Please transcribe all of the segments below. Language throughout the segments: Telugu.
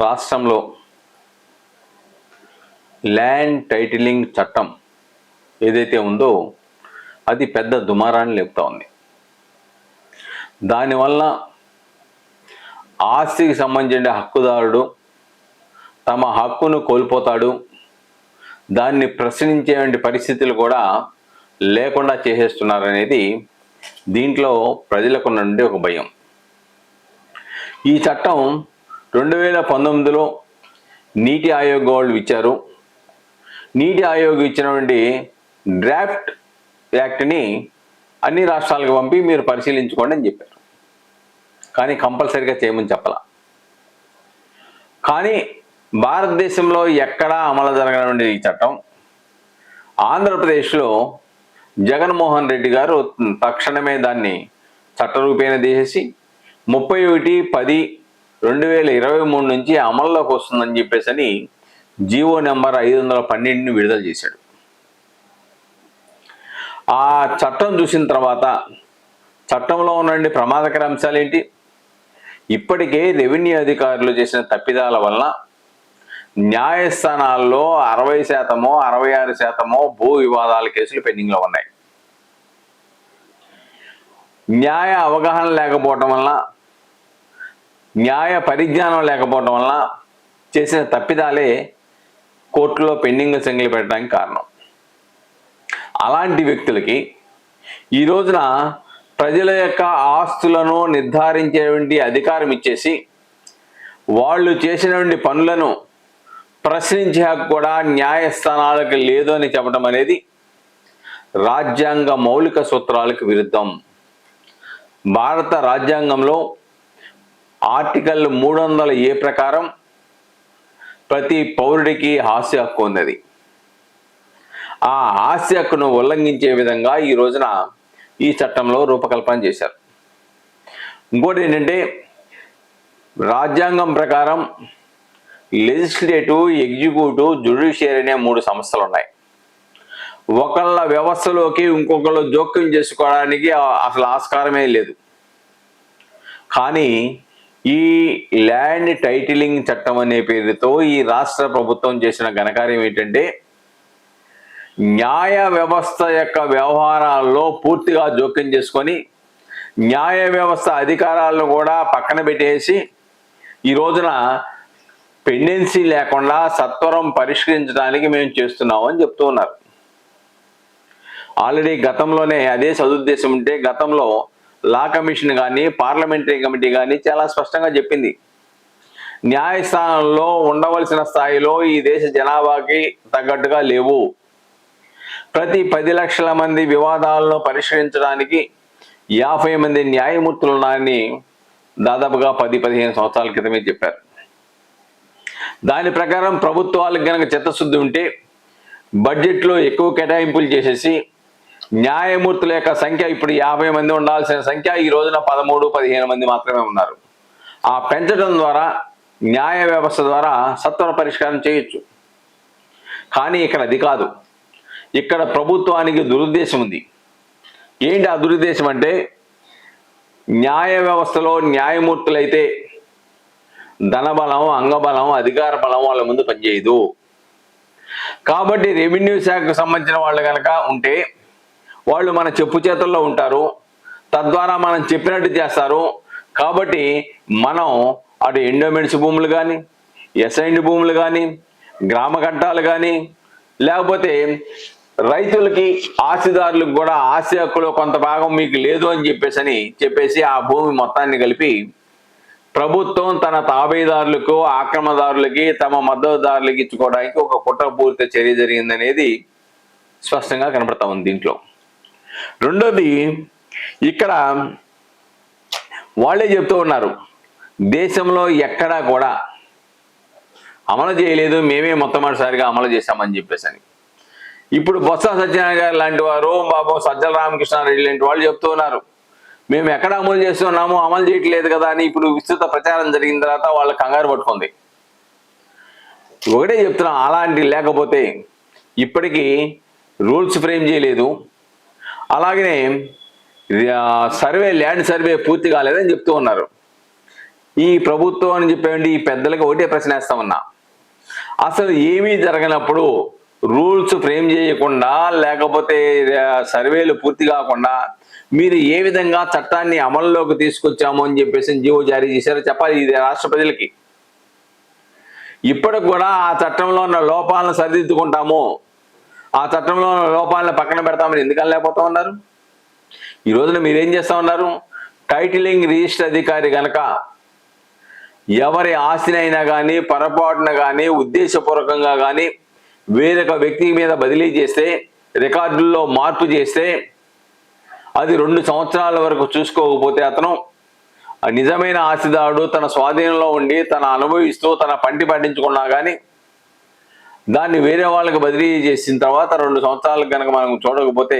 రాష్ట్రంలో ల్యాండ్ టైటిలింగ్ చట్టం ఏదైతే ఉందో అది పెద్ద దుమారాన్ని లేపుతా ఉంది. దానివల్ల ఆస్తికి సంబంధించిన హక్కుదారుడు తమ హక్కును కోల్పోతాడు. దాన్ని ప్రశ్నించేటువంటి పరిస్థితులు కూడా లేకుండా చేసేస్తున్నారనేది దీంట్లో ప్రజలకు నుండి ఒక భయం. ఈ చట్టం రెండు వేల పంతొమ్మిదిలో నీటి ఆయోగ్ వాళ్ళు ఇచ్చారు. నీటి ఆయోగ్ ఇచ్చినటువంటి డ్రాఫ్ట్ యాక్ట్ని అన్ని రాష్ట్రాలకు పంపి మీరు పరిశీలించుకోండి అని చెప్పారు. కానీ కంపల్సరీగా చేయమని చెప్పాల. కానీ భారతదేశంలో ఎక్కడా అమలు జరగనుండే ఈ చట్టం. ఆంధ్రప్రదేశ్లో జగన్మోహన్ రెడ్డి గారు తక్షణమే దాన్ని చట్టరూపేణ తీసేసి ముప్పై ఒకటి పది రెండు వేల ఇరవై మూడు నుంచి అమల్లోకి వస్తుందని చెప్పేసి అని జీవో నెంబర్ ఐదు వందల పన్నెండుని విడుదల చేశాడు. ఆ చట్టం చూసిన తర్వాత చట్టంలో ఉన్నటువంటి ప్రమాదకర అంశాలు ఏంటి? ఇప్పటికే రెవెన్యూ అధికారులు చేసిన తప్పిదాల వలన న్యాయస్థానాల్లో అరవై శాతమో అరవై ఆరు శాతమో భూ వివాదాల కేసులు పెండింగ్లో ఉన్నాయి. న్యాయ అవగాహన లేకపోవటం వలన న్యాయ పరిజ్ఞానం లేకపోవడం వల్ల చేసిన తప్పిదాలే కోర్టులో పెండింగ్ సంఖ్యలు పెట్టడానికి కారణం. అలాంటి వ్యక్తులకి ఈ రోజున ప్రజల యొక్క ఆస్తులను నిర్ధారించేటువంటి అధికారం ఇచ్చేసి వాళ్ళు చేసినటువంటి పనులను ప్రశ్నించే హక్కు కూడా న్యాయస్థానాలకు లేదు అని చెప్పడం అనేది రాజ్యాంగ మౌలిక సూత్రాలకు విరుద్ధం. భారత రాజ్యాంగంలో ఆర్టికల్ మూడు వందల ఏ ప్రకారం ప్రతి పౌరుడికి హాస్య హక్కు ఉన్నది. ఆ హాస్య హక్కును ఉల్లంఘించే విధంగా ఈ రోజున ఈ చట్టంలో రూపకల్పన చేశారు. ఇంకోటి ఏంటంటే రాజ్యాంగం ప్రకారం లెజిస్లేటివ్ ఎగ్జిక్యూటివ్ జ్యుడిషియరీ అనే మూడు సంస్థలు ఉన్నాయి. ఒకళ్ళ వ్యవస్థలోకి ఇంకొకళ్ళు జోక్యం చేసుకోవడానికి అసలు ఆస్కారమే లేదు. కానీ ఈ ల్యాండ్ టైటిలింగ్ చట్టం అనే పేరుతో ఈ రాష్ట్ర ప్రభుత్వం చేసిన ఘనకార్యం ఏంటంటే న్యాయ వ్యవస్థ యొక్క వ్యవహారాల్లో పూర్తిగా జోక్యం చేసుకొని న్యాయ వ్యవస్థ అధికారాలను కూడా పక్కన పెట్టేసి ఈ రోజున పెండెన్సీ లేకుండా సత్వరం పరిష్కరించడానికి మేము చేస్తున్నామని చెప్తున్నారు చెప్తూ ఉన్నారు. ఆల్రెడీ గతంలోనే అదే సదుద్దేశం ఉంటే గతంలో లా కమిషన్ కానీ పార్లమెంటరీ కమిటీ కానీ చాలా స్పష్టంగా చెప్పింది. న్యాయస్థానంలో ఉండవలసిన స్థాయిలో ఈ దేశ జనాభాకి తగ్గట్టుగా లేవు. ప్రతి పది లక్షల మంది వివాదాలను పరిష్కరించడానికి యాభై మంది న్యాయమూర్తులు ఉన్నారని దాదాపుగా పది పదిహేను సంవత్సరాల క్రితమే చెప్పారు. దాని ప్రకారం ప్రభుత్వాలకు కనుక చిత్తశుద్ధి ఉంటే బడ్జెట్లో ఎక్కువ కేటాయింపులు చేసేసి న్యాయమూర్తుల యొక్క సంఖ్య ఇప్పుడు యాభై మంది ఉండాల్సిన సంఖ్య ఈ రోజున పదమూడు పదిహేను మంది మాత్రమే ఉన్నారు. ఆ పెంచడం ద్వారా న్యాయ వ్యవస్థ ద్వారా సత్వర పరిష్కారం చేయొచ్చు. కానీ ఇక్కడ అది కాదు. ఇక్కడ ప్రభుత్వానికి దురుద్దేశం ఉంది. ఏంటి ఆ దురుద్దేశం అంటే న్యాయ వ్యవస్థలో న్యాయమూర్తులైతే ధనబలం అంగబలం అధికార బలం వాళ్ళ ముందు పనిచేయదు. కాబట్టి రెవెన్యూ శాఖకు సంబంధించిన వాళ్ళు కనుక ఉంటే వాళ్ళు మన చెప్పు చేతుల్లో ఉంటారు తద్వారా మనం చెప్పినట్టు చేస్తారు. కాబట్టి మనం అటు ఎండోమెంట్స్ భూములు కానీ ఎస్ఐండ్ భూములు కానీ గ్రామ ఘట్టాలు కానీ లేకపోతే రైతులకి ఆస్తిదారులకు కూడా ఆస్తి హక్కులో కొంత భాగం మీకు లేదు అని చెప్పేసి అని చెప్పేసి ఆ భూమి మొత్తాన్ని కలిపి ప్రభుత్వం తన తాబేదారులకు ఆక్రమదారులకి తమ మద్దతుదారులకి ఇచ్చుకోవడానికి ఒక కుట్రపూరిత చర్య జరిగిందనేది స్పష్టంగా కనబడతా ఉంది దీంట్లో. రెండోది ఇక్కడ వాళ్ళే చెప్తూ ఉన్నారు దేశంలో ఎక్కడా కూడా అమలు చేయలేదు మేమే మొట్టమొదటిసారిగా అమలు చేశామని చెప్పేసి అని ఇప్పుడు బొత్స సత్యనారాయణ గారు లాంటి వారు బాబు సజ్జల రామకృష్ణారెడ్డి లాంటి వాళ్ళు చెప్తూ ఉన్నారు మేము ఎక్కడ అమలు చేస్తున్నాము అమలు చేయట్లేదు కదా అని ఇప్పుడు విస్తృత ప్రచారం జరిగిన తర్వాత వాళ్ళ కంగారు పట్టుకుంది. ఒకటే చెప్తున్నాం అలాంటి లేకపోతే ఇప్పటికీ రూల్స్ ఫ్రేమ్ చేయలేదు అలాగనే సర్వే ల్యాండ్ సర్వే పూర్తి కాలేదని చెప్తూ ఉన్నారు. ఈ ప్రభుత్వం అని చెప్పేయండి ఈ పెద్దలకి ఒకటే ప్రశ్న వేస్తా ఉన్నా. అసలు ఏమీ జరగనప్పుడు రూల్స్ ఫ్రేమ్ చేయకుండా లేకపోతే సర్వేలు పూర్తి కాకుండా మీరు ఏ విధంగా చట్టాన్ని అమల్లోకి తీసుకొచ్చాము అని చెప్పేసి జీవో జారీ చేశారో చెప్పాలి ఇది రాష్ట్ర ప్రజలకి. ఇప్పటికి కూడా ఆ చట్టంలో ఉన్న లోపాలను సరిదిద్దుకుంటాము. ఆ చట్టంలో లోపాలను పక్కన పెడతామని ఎందుకని లేకపోతా ఉన్నారు? ఈ రోజున మీరేం చేస్తా ఉన్నారు? టైటిలింగ్ రిజిస్టర్ అధికారి కనుక ఎవరి ఆస్తినైనా కానీ పొరపాటున కానీ ఉద్దేశపూర్వకంగా కానీ వేరొక వ్యక్తి మీద బదిలీ చేస్తే రికార్డుల్లో మార్పు చేస్తే అది రెండు సంవత్సరాల వరకు చూసుకోకపోతే అతను నిజమైన ఆస్తిదారుడు తన స్వాధీనంలో ఉండి తన అనుభవిస్తూ తన పంటి పండించుకున్నా కానీ దాన్ని వేరే వాళ్ళకి బదిలీ చేసిన తర్వాత రెండు సంవత్సరాలకు కనుక మనం చూడకపోతే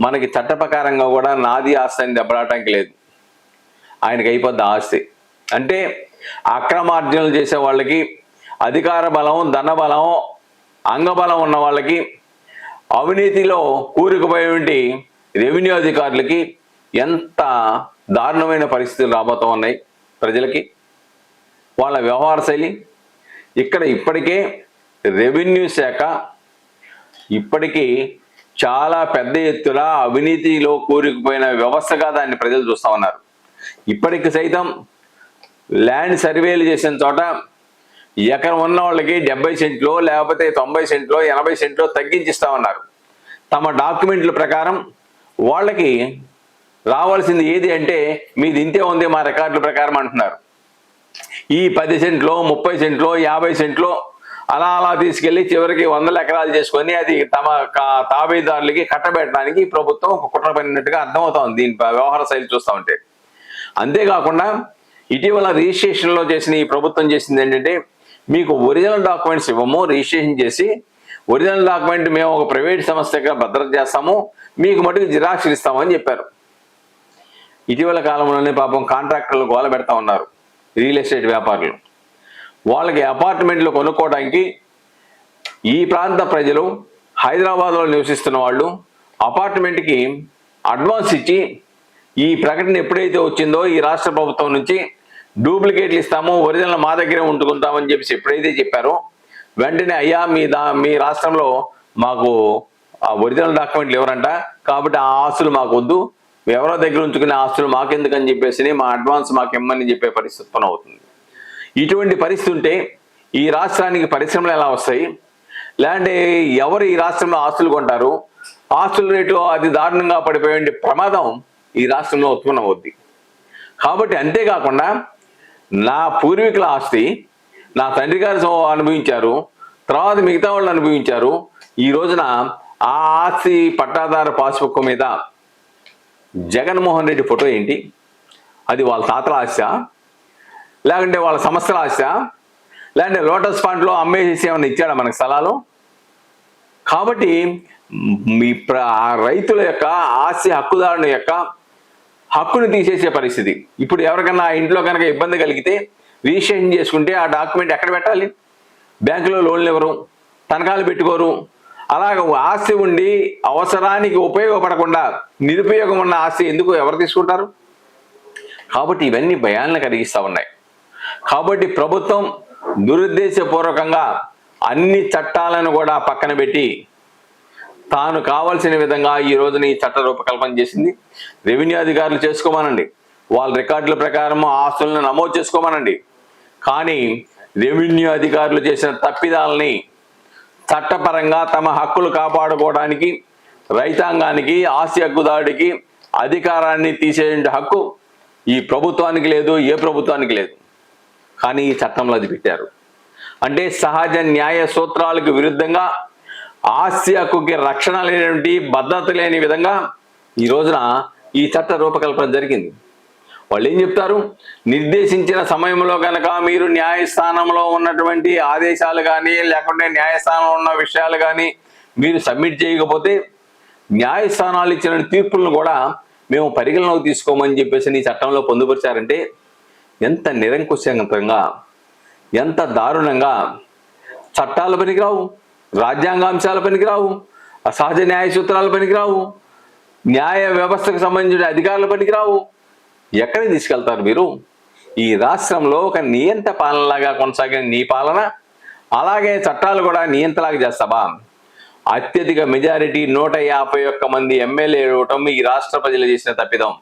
మనకి చట్టప్రకారంగా కూడా నాది ఆస్తి అని దెబ్బలాటానికి లేదు. ఆయనకి అయిపోద్ది ఆస్తి. అంటే అక్రమార్జనలు చేసే వాళ్ళకి అధికార బలం ధన బలం అంగబలం ఉన్న వాళ్ళకి అవినీతిలో కూరుకుపోయేటువంటి రెవెన్యూ అధికారులకి ఎంత దారుణమైన పరిస్థితులు రాబోతూ ఉన్నాయి ప్రజలకి. వాళ్ళ వ్యవహార శైలి ఇక్కడ ఇప్పటికే రెవెన్యూ శాఖ ఇప్పటికీ చాలా పెద్ద ఎత్తున అవినీతిలో కూరుకుపోయిన వ్యవస్థగా దాన్ని ప్రజలు చూస్తా ఉన్నారు. ఇప్పటికి సైతం ల్యాండ్ సర్వేలు చేసిన చోట ఎకరం ఉన్న వాళ్ళకి డెబ్బై సెంట్లు లేకపోతే తొంభై సెంట్లో ఎనభై సెంట్లో తగ్గించిస్తా ఉన్నారు. తమ డాక్యుమెంట్ల ప్రకారం వాళ్ళకి రావాల్సింది ఏది అంటే మీది ఇంతే ఉంది మా రికార్డుల ప్రకారం అంటున్నారు. ఈ పది సెంట్లో ముప్పై సెంట్లో యాభై సెంట్లో అలా అలా తీసుకెళ్ళి చివరికి వందల ఎకరాలు చేసుకొని అది తమ కా- తాబేదారులకి కట్టబెట్టడానికి ప్రభుత్వం ఒక కుట్ర పడినట్టుగా అర్థమవుతోంది దీని వ్యవహార శైలి చూస్తూ ఉంటే. అంతేకాకుండా ఇటీవల రిజిస్ట్రేషన్లో చేసిన ఈ ప్రభుత్వం చేసింది ఏంటంటే మీకు ఒరిజినల్ డాక్యుమెంట్స్ ఇవ్వము రిజిస్ట్రేషన్ చేసి ఒరిజినల్ డాక్యుమెంట్ మేము ఒక ప్రైవేట్ సంస్థగా భద్రత చేస్తాము మీకు మటుకు జిరాక్స్ ఇస్తామని చెప్పారు. ఇటీవల కాలంలోనే పాపం కాంట్రాక్టర్లు గోల పెడతా ఉన్నారు రియల్ ఎస్టేట్ వ్యాపారులు. వాళ్ళకి అపార్ట్మెంట్లు కొనుక్కోవడానికి ఈ ప్రాంత ప్రజలు హైదరాబాద్లో నివసిస్తున్న వాళ్ళు అపార్ట్మెంట్కి అడ్వాన్స్ ఇచ్చి ఈ ప్రకటన ఎప్పుడైతే వచ్చిందో ఈ రాష్ట్ర ప్రభుత్వం నుంచి డూప్లికేట్లు ఇస్తాము ఒరిజినల్ మా దగ్గరే ఉంటుకుంటామని చెప్పేసి ఎప్పుడైతే చెప్పారో వెంటనే అయ్యా మీ దా మీ రాష్ట్రంలో మాకు ఆ ఒరిజినల్ డాక్యుమెంట్లు ఎవరంట? కాబట్టి ఆ ఆస్తులు మాకు వద్దు ఎవరో దగ్గర ఉంచుకునే ఆస్తులు మాకెందుకని చెప్పేసి మా అడ్వాన్స్ మాకు ఇమ్మని చెప్పే పరిస్థితి అవుతుంది ఇటువంటి పరిస్థితి ఉంటే ఈ రాష్ట్రానికి పరిశ్రమలు ఎలా వస్తాయి? లేదంటే ఎవరు ఈ రాష్ట్రంలో ఆస్తులు కొంటారు? ఆస్తుల రేటు అది దారుణంగా పడిపోయే ప్రమాదం ఈ రాష్ట్రంలో ఉత్పన్నమవుద్ది కాబట్టి అంతేకాకుండా నా పూర్వీకుల ఆస్తి నా తండ్రి గారు సో- అనుభవించారు తర్వాత మిగతా వాళ్ళు అనుభవించారు ఈ రోజున ఆ ఆస్తి పట్టాదారు పాస్బుక్ మీద జగన్మోహన్ రెడ్డి ఫోటో ఏంటి? అది వాళ్ళ తాతల ఆశ లేకుంటే వాళ్ళ సంస్థల ఆశ? లేదంటే లోటస్ ఫండ్లో అమ్మేసేసి ఏమైనా ఇచ్చాడా మనకి స్థలాలు? కాబట్టి మీ రైతుల యొక్క ఆస్తి హక్కుదారుని యొక్క హక్కును తీసేసే పరిస్థితి. ఇప్పుడు ఎవరికన్నా ఇంట్లో కనుక ఇబ్బంది కలిగితే రిజిస్ట్రేషన్ చేసుకుంటే ఆ డాక్యుమెంట్ ఎక్కడ పెట్టాలి? బ్యాంకులో లోన్లు ఇవ్వరు తనఖాలు పెట్టుకోరు? అలాగ ఆస్తి ఉండి అవసరానికి ఉపయోగపడకుండా నిరుపయోగం ఉన్న ఆస్తి ఎందుకు ఎవరు తీసుకుంటారు? కాబట్టి ఇవన్నీ భయాలను కలిగిస్తూ ఉన్నాయి. కాబట్టి ప్రభుత్వం దురుద్దేశపూర్వకంగా అన్ని చట్టాలను కూడా పక్కన పెట్టి తాను కావాల్సిన విధంగా ఈ రోజున ఈ చట్ట రూపకల్పన చేసింది. రెవెన్యూ అధికారులు చేసుకోమనండి. వాళ్ళ రికార్డుల ప్రకారం ఆస్తులను నమోదు చేసుకోమనండి. కానీ రెవెన్యూ అధికారులు చేసిన తప్పిదాలని చట్టపరంగా తమ హక్కులు కాపాడుకోవడానికి రైతాంగానికి ఆస్తి హక్కుదారుడికి అధికారాన్ని తీసే హక్కు ఈ ప్రభుత్వానికి లేదు ఏ ప్రభుత్వానికి లేదు. కానీ ఈ చట్టంలో అది పెట్టారు. అంటే సహజ న్యాయ సూత్రాలకు విరుద్ధంగా ఆస్తి రక్షణ లేనటువంటి భద్రత లేని విధంగా ఈ రోజున ఈ చట్ట రూపకల్పన జరిగింది. వాళ్ళు ఏం చెప్తారు? నిర్దేశించిన సమయంలో కనుక మీరు న్యాయస్థానంలో ఉన్నటువంటి ఆదేశాలు కానీ లేకుంటే న్యాయస్థానంలో ఉన్న విషయాలు కానీ మీరు సబ్మిట్ చేయకపోతే న్యాయస్థానాలు ఇచ్చిన తీర్పులను కూడా మేము పరిగణలోకి తీసుకోమని చెప్పేసి ఈ చట్టంలో పొందుపరిచారంటే ఎంత నిరంకుశంగా ఎంత దారుణంగా చట్టాలు పనికిరావు రాజ్యాంగాంశాలు పనికిరావు అసహజ న్యాయ సూత్రాల పనికిరావు న్యాయ వ్యవస్థకు సంబంధించిన అధికారుల పనికిరావు. ఎక్కడికి తీసుకెళ్తారు మీరు? ఈ రాష్ట్రంలో ఒక నియంత పాలనలాగా కొనసాగిన నీ పాలన అలాగే చట్టాలు కూడా నియంతలాగా చేస్తావా? అత్యధిక మెజారిటీ నూట యాభై ఒక్క మంది ఎమ్మెల్యేలు ఇవ్వటం ఈ రాష్ట్ర ప్రజలు చేసిన తప్పిదం.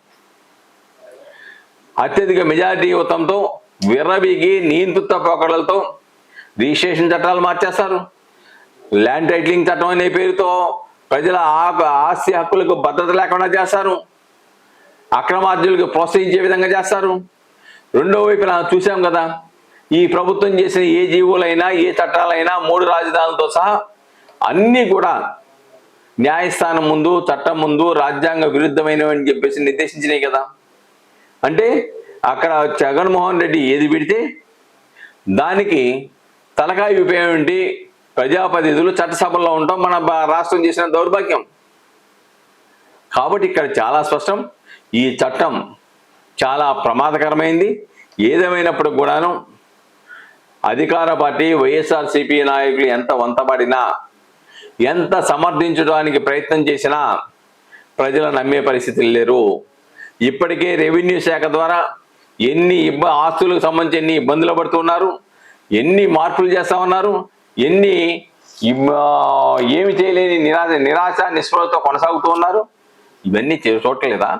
అత్యధిక మెజారిటీ యువతంతో విర్రబీగి నియంతృత్వ పోకడలతో రిజిస్ట్రేషన్ చట్టాలు మార్చేస్తారు. ల్యాండ్ టైటిలింగ్ చట్టం అనే పేరుతో ప్రజల ఆస్తి హక్కులకు భద్రత లేకుండా చేస్తారు. అక్రమార్జులకు ప్రోత్సహించే విధంగా చేస్తారు. రెండో వైపున చూసాం కదా ఈ ప్రభుత్వం చేసిన ఏ జీవులైనా ఏ చట్టాలైనా మూడు రాజధానులతో సహా అన్నీ కూడా న్యాయస్థానం ముందు చట్టం ముందు రాజ్యాంగ విరుద్ధమైనవి అని చెప్పేసి నిర్దేశించినాయి కదా. అంటే అక్కడ జగన్మోహన్ రెడ్డి ఏది పెడితే దానికి తలకాయ ఉపయోగించి ప్రజాప్రతినిధులు చట్టసభల్లో ఉండటం మన రాష్ట్రం చేసిన దౌర్భాగ్యం. కాబట్టి ఇక్కడ చాలా స్పష్టం ఈ చట్టం చాలా ప్రమాదకరమైంది. ఏదేమైనప్పుడు కూడాను అధికార పార్టీ వైఎస్ఆర్సీపీ నాయకులు ఎంత వంతపడినా ఎంత సమర్థించడానికి ప్రయత్నం చేసినా ప్రజలు నమ్మే పరిస్థితులు లేరు. ఇప్పటికే రెవెన్యూ శాఖ ద్వారా ఎన్ని ఇబ్బ ఆస్తులకు సంబంధించి ఎన్ని ఇబ్బందులు పడుతున్నారు ఎన్ని మార్పులు చేస్తా ఉన్నారు ఎన్ని ఏమి చేయలేని నిరాశ నిరాశ నిస్పృహతో కొనసాగుతూ ఉన్నారు. ఇవన్నీ చే- చూడలేదా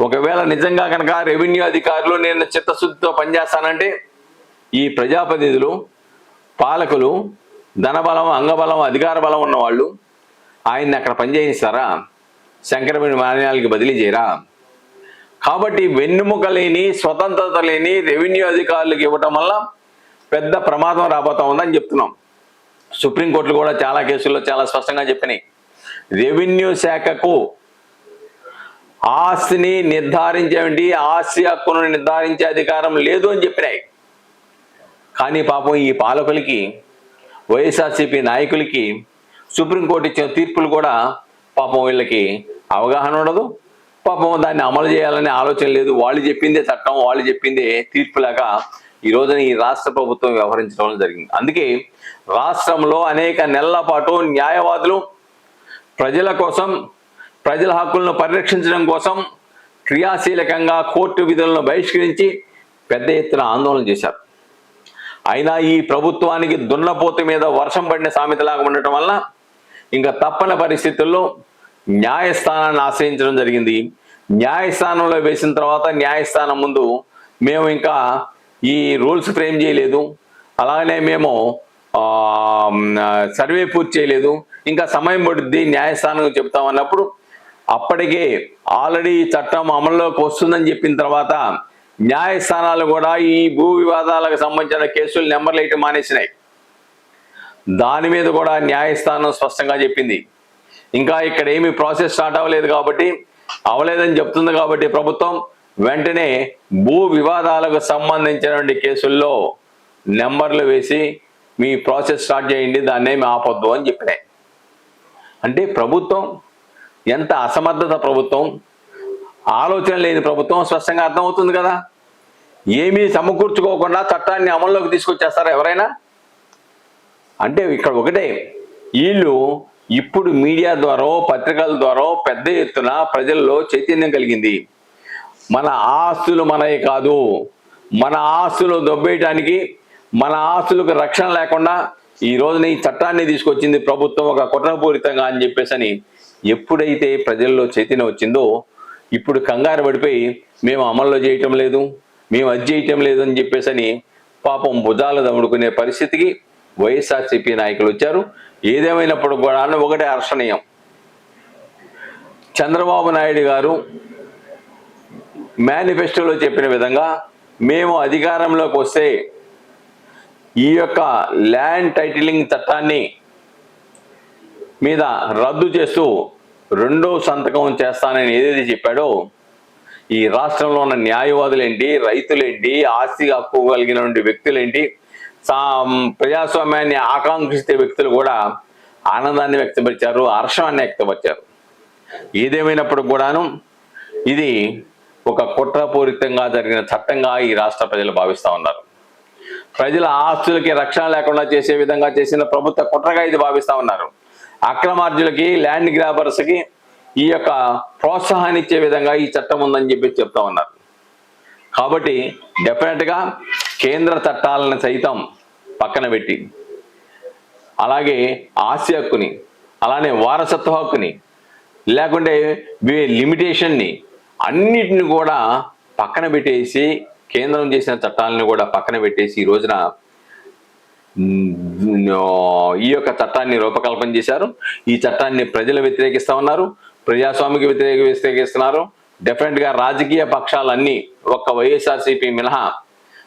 ఒకవేళ నిజంగా కనుక రెవెన్యూ అధికారులు నేను చిత్తశుద్ధితో పనిచేస్తానంటే ఈ ప్రజాప్రతినిధులు పాలకులు ధనబలం అంగబలం అధికార బలం ఉన్నవాళ్ళు ఆయన్ని అక్కడ పనిచేయిస్తారా? శంకరమైన మాన్యాలకి బదిలీ చేయరా? కాబట్టి వెన్నుముక లేని స్వతంత్రత లేని రెవెన్యూ అధికారులకు ఇవ్వటం వల్ల పెద్ద ప్రమాదం రాబోతా ఉందని చెప్తున్నాం. సుప్రీంకోర్టులు కూడా చాలా కేసుల్లో చాలా స్పష్టంగా చెప్పినాయి. రెవెన్యూ శాఖకు ఆస్తిని నిర్ధారించేవంటి ఆస్తి హక్కును నిర్ధారించే అధికారం లేదు అని చెప్పినాయి. కానీ పాపం ఈ పాలకులకి వైఎస్ఆర్సీపీ నాయకులకి సుప్రీంకోర్టు ఇచ్చిన తీర్పులు కూడా పాపం వీళ్ళకి అవగాహన ఉండదు. పాపం దాన్ని అమలు చేయాలనే ఆలోచన లేదు. వాళ్ళు చెప్పిందే చట్టం వాళ్ళు చెప్పిందే తీర్పులాగా ఈ రోజున ఈ రాష్ట్ర ప్రభుత్వం వ్యవహరించడం జరిగింది. అందుకే రాష్ట్రంలో అనేక నెలల పాటు న్యాయవాదులు ప్రజల కోసం ప్రజల హక్కులను పరిరక్షించడం కోసం క్రియాశీలకంగా కోర్టు విధులను బహిష్కరించి పెద్ద ఎత్తున ఆందోళన చేశారు. అయినా ఈ ప్రభుత్వానికి దున్నపోతు మీద వర్షం పడిన సామెతలాగా ఉండటం వల్ల ఇంకా తప్పని పరిస్థితుల్లో న్యాయస్థానాన్ని ఆశ్రయించడం జరిగింది. న్యాయస్థానంలో వేసిన తర్వాత న్యాయస్థానం ముందు మేము ఇంకా ఈ రూల్స్ ఫ్రేమ్ చేయలేదు. అలాగనే మేము సర్వే పూర్తి చేయలేదు. ఇంకా సమయం పడుద్ది న్యాయస్థానం చెప్తామన్నప్పుడు అప్పటికే ఆల్రెడీ చట్టం అమల్లోకి వస్తుందని చెప్పిన తర్వాత న్యాయస్థానాలు కూడా ఈ భూ వివాదాలకు సంబంధించిన కేసులు నెంబర్లు వేయటం మానేసినాయి. దాని మీద కూడా న్యాయస్థానం స్పష్టంగా చెప్పింది. ఇంకా ఇక్కడ ఏమి ప్రాసెస్ స్టార్ట్ అవ్వలేదు కాబట్టి అవలేదని చెప్తుంది కాబట్టి ప్రభుత్వం వెంటనే భూ వివాదాలకు సంబంధించినటువంటి కేసుల్లో నెంబర్లు వేసి మీ ప్రాసెస్ స్టార్ట్ చేయండి దాన్ని ఏమి ఆపొద్దు అని చెప్పినాయి అంటే ప్రభుత్వం ఎంత అసమర్థత ప్రభుత్వం ఆలోచన లేని ప్రభుత్వం స్పష్టంగా అర్థమవుతుంది కదా. ఏమీ సమకూర్చుకోకుండా చట్టాన్ని అమల్లోకి తీసుకొచ్చేస్తారా ఎవరైనా? అంటే ఇక్కడ ఒకటే వీళ్ళు ఇప్పుడు మీడియా ద్వారా పత్రికల ద్వారా పెద్ద ఎత్తున ప్రజల్లో చైతన్యం కలిగింది. మన ఆస్తులు మనవి కాదు. మన ఆస్తులు దొబ్బేయటానికి మన ఆస్తులకు రక్షణ లేకుండా ఈ రోజున ఈ చట్టాన్ని తీసుకొచ్చింది ప్రభుత్వం ఒక కుట్రపూరితంగా అని చెప్పేసి ఎప్పుడైతే ప్రజల్లో చైతన్యం వచ్చిందో ఇప్పుడు కంగారు పడిపోయి మేము అమల్లో చేయటం లేదు మేము అది చేయటం లేదు అని చెప్పేసి పాపం భుజాలు దమ్ముడుకునే పరిస్థితికి వైఎస్ఆర్సీపీ నాయకులు వచ్చారు. ఏదేమైనప్పుడు కూడా ఒకటే హర్షణీయం. చంద్రబాబు నాయుడు గారు మేనిఫెస్టోలో చెప్పిన విధంగా మేము అధికారంలోకి వస్తే ఈ యొక్క ల్యాండ్ టైటిలింగ్ చట్టాన్ని మీద రద్దు చేస్తూ రెండో సంతకం చేస్తానని ఏదైతే చెప్పాడో ఈ రాష్ట్రంలో ఉన్న న్యాయవాదులేంటి రైతులేంటి ఆస్తి హక్కు కలిగినటువంటి వ్యక్తులేంటి ప్రజాస్వామ్యాన్ని ఆకాంక్షిస్తే వ్యక్తులు కూడా ఆనందాన్ని వ్యక్తపరిచారు హర్షాన్ని వ్యక్తపరిచారు. ఏదేమైనప్పుడు కూడాను ఇది ఒక కుట్రపూరితంగా జరిగిన చట్టంగా ఈ రాష్ట్ర ప్రజలు భావిస్తూ ఉన్నారు. ప్రజల ఆస్తులకి రక్షణ లేకుండా చేసే విధంగా చేసిన ప్రభుత్వ కుట్రగా ఇది భావిస్తూ ఉన్నారు. అక్రమార్జులకి ల్యాండ్ గ్రాబర్స్కి ఈ యొక్క ప్రోత్సాహాన్ని ఇచ్చే విధంగా ఈ చట్టం ఉందని చెప్పి చెప్తా ఉన్నారు. కాబట్టి డెఫినెట్గా కేంద్ర చట్టాలను సైతం పక్కన పెట్టి అలాగే ఆస్తి హక్కుని అలానే వారసత్వ హక్కుని లేకుంటే వే- లిమిటేషన్ని అన్నిటిని కూడా పక్కన పెట్టేసి కేంద్రం చేసిన చట్టాలను కూడా పక్కన పెట్టేసి ఈ రోజున ఈ యొక్క చట్టాన్ని రూపకల్పన చేశారు. ఈ చట్టాన్ని ప్రజలు వ్యతిరేకిస్తా ఉన్నారు. ప్రజాస్వామికి వ్యతిరేక వ్యతిరేకిస్తున్నారు. డెఫినెట్గా రాజకీయ పక్షాలన్నీ ఒక్క వైఎస్ఆర్సీపీ మినహా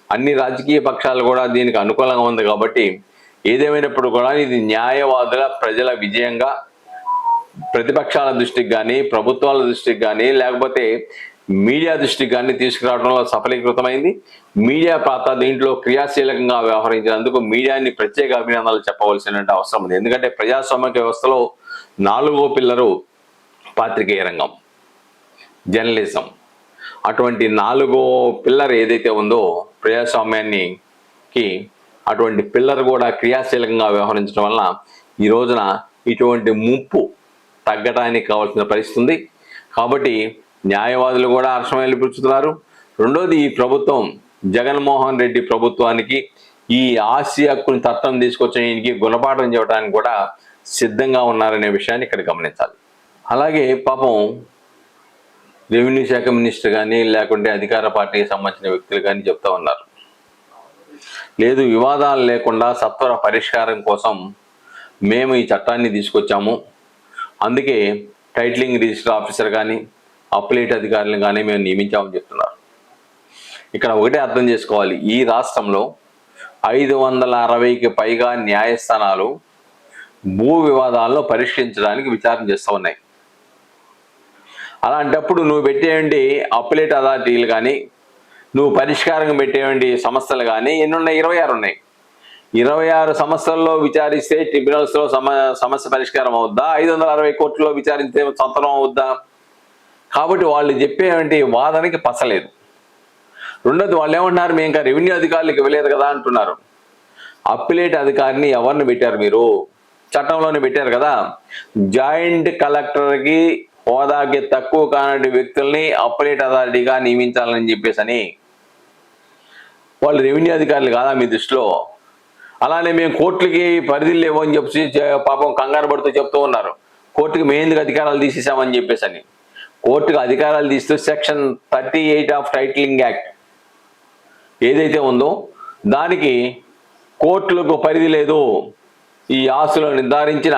అన్ని రాజకీయ పక్షాలు కూడా దీనికి అనుకూలంగా ఉంది కాబట్టి ఏదేమైనప్పుడు కూడా ఇది న్యాయవాదుల ప్రజల విజయంగా ప్రతిపక్షాల దృష్టికి కానీ ప్రభుత్వాల దృష్టికి కానీ లేకపోతే మీడియా దృష్టికి కానీ తీసుకురావడంలో సఫలీకృతమైంది. మీడియా పాత్ర దీంట్లో క్రియాశీలకంగా వ్యవహరించినందుకు మీడియాని ప్రత్యేక అభినందనలు చెప్పవలసిన అవసరం ఉంది. ఎందుకంటే ప్రజాస్వామిక వ్యవస్థలో నాలుగో పిల్లరు పాత్రికేయ రంగం జర్నలిజం. అటువంటి నాలుగో పిల్లర్ ఏదైతే ఉందో ప్రజాస్వామ్యాన్నికి అటువంటి పిల్లర్ కూడా క్రియాశీలకంగా వ్యవహరించడం వలన ఈ రోజున ఇటువంటి ముప్పు తగ్గడానికి కావాల్సిన పరిస్థితి ఉంది. కాబట్టి న్యాయవాదులు కూడా హర్షం పిలుచుతున్నారు రెండోది ఈ ప్రభుత్వం జగన్మోహన్ రెడ్డి ప్రభుత్వానికి ఈ ఆస్తి హక్కుని తత్వం తీసుకొచ్చడానికి గుణపాఠం చేయడానికి కూడా సిద్ధంగా ఉన్నారనే విషయాన్ని ఇక్కడ గమనించాలి. అలాగే పాపం రెవెన్యూ శాఖ మినిస్టర్ కానీ లేకుంటే అధికార పార్టీకి సంబంధించిన వ్యక్తులు కానీ చెప్తా ఉన్నారు. లేదు వివాదాలు లేకుండా సత్వర పరిష్కారం కోసం మేము ఈ చట్టాన్ని తీసుకొచ్చాము. అందుకే టైటిలింగ్ రిజిస్టర్ ఆఫీసర్ కానీ అప్లేట్ అధికారులను కానీ మేము నియమించామని చెప్తున్నారు. ఇక్కడ ఒకటే అర్థం చేసుకోవాలి. ఈ రాష్ట్రంలో ఐదు వందల అరవైకి పైగా న్యాయస్థానాలు భూ వివాదాలను పరిష్కరించడానికి విచారణ చేస్తూ ఉన్నాయి. అలాంటప్పుడు నువ్వు పెట్టేయండి అప్లేట్ అథారిటీలు కానీ నువ్వు పరిష్కారం పెట్టేయండి సంస్థలు కానీ ఎన్ని ఉన్నాయి ఇరవై ఆరు ఉన్నాయి. ఇరవై ఆరు సంస్థల్లో విచారిస్తే ట్రిబ్యునల్స్లో సమ సమస్య పరిష్కారం అవుద్దా? ఐదు వందల అరవై కోట్లలో విచారిస్తే సంతరం అవుద్దా? కాబట్టి వాళ్ళు చెప్పేటువంటి వాదనకి పసలేదు. రెండోది వాళ్ళు ఏమంటున్నారు మేము ఇంకా రెవెన్యూ అధికారులకు ఇవ్వలేదు కదా అంటున్నారు. అప్పిలేట్ అధికారిని ఎవరిని పెట్టారు మీరు? చట్టంలోనే పెట్టారు కదా. జాయింట్ కలెక్టర్కి హోదాకి తక్కువ కానటి వ్యక్తుల్ని అప్పిలేట్ అథారిటీగా నియమించాలని చెప్పేసి అని వాళ్ళు రెవెన్యూ అధికారులు కాదా మీ దృష్టిలో? అలానే మేము కోర్టులకి పరిధులు లేవు అని చెప్పి పాపం కంగారు పడుతూ చెప్తూ ఉన్నారు. కోర్టుకి మెయిన్గా అధికారాలు తీసేసామని చెప్పేసి అని కోర్టుకు అధికారాలు తీస్తూ section thirty eight of titling act ఏదైతే ఉందో దానికి కోర్టులకు పరిధి లేదు. ఈ ఆస్తులు నిర్ధారించిన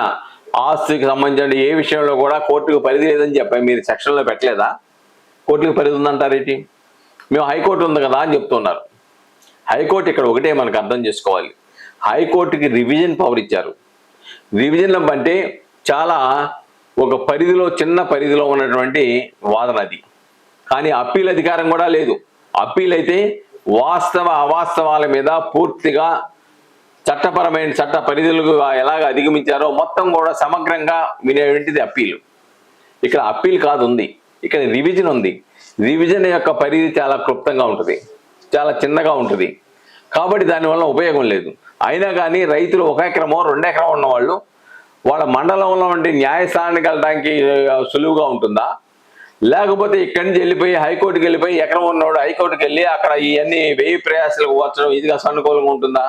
ఆస్తికి సంబంధించిన ఏ విషయంలో కూడా కోర్టుకు పరిధి లేదని చెప్పాయి మీరు సెక్షన్లో పెట్టలేదా? కోర్టుకు పరిధి ఉందంటారేంటి మేము హైకోర్టు ఉంది కదా అని చెప్తున్నారు. హైకోర్టు ఇక్కడ ఒకటే మనకు అర్థం చేసుకోవాలి. హైకోర్టుకి రివిజన్ పవర్ ఇచ్చారు. రివిజన్ అంటే చాలా ఒక పరిధిలో చిన్న పరిధిలో ఉన్నటువంటి వాదన అది. కానీ అప్పీల్ అధికారం కూడా లేదు. అప్పీల్ అయితే వాస్తవ అవాస్తవాల మీద పూర్తిగా చట్టపరమైన చట్ట పరిధులకు ఎలాగ అధిగమించారో మొత్తం కూడా సమగ్రంగా వినేటువంటిది అప్పీలు. ఇక్కడ అప్పీల్ కాదు ఉంది ఇక్కడ రివిజన్ ఉంది. రివిజన్ యొక్క పరిధి చాలా క్లుప్తంగా ఉంటుంది. చాలా చిన్నగా ఉంటుంది. కాబట్టి దానివల్ల ఉపయోగం లేదు. అయినా కానీ రైతులు ఒక ఎకరమో రెండు ఎకరం ఉన్నవాళ్ళు వాళ్ళ మండలంలో వంటి న్యాయస్థానానికి వెళ్ళడానికి సులువుగా ఉంటుందా? లేకపోతే ఇక్కడి నుంచి వెళ్ళిపోయి హైకోర్టుకి వెళ్ళిపోయి ఎకరం ఉన్నవాడు హైకోర్టుకి వెళ్ళి అక్కడ ఇవన్నీ వెయ్యి ప్రయాసాలకు వచ్చడం ఇదిగా సనుకూలంగా ఉంటుందా?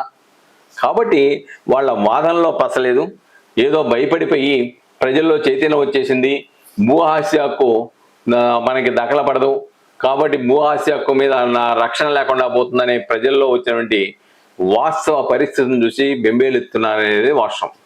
కాబట్టి వాళ్ళ వాదనలో పసలేదు. ఏదో భయపడిపోయి ప్రజల్లో చైతన్యం వచ్చేసింది. భూహాస్యాకు హక్కు మనకి దఖలపడదు కాబట్టి భూహాస్యాకు హక్కు మీద నా రక్షణ లేకుండా పోతుందనే ప్రజల్లో వచ్చినటువంటి వాస్తవ పరిస్థితిని చూసి బెంబేలెత్తున్నారనేది వాస్తవం.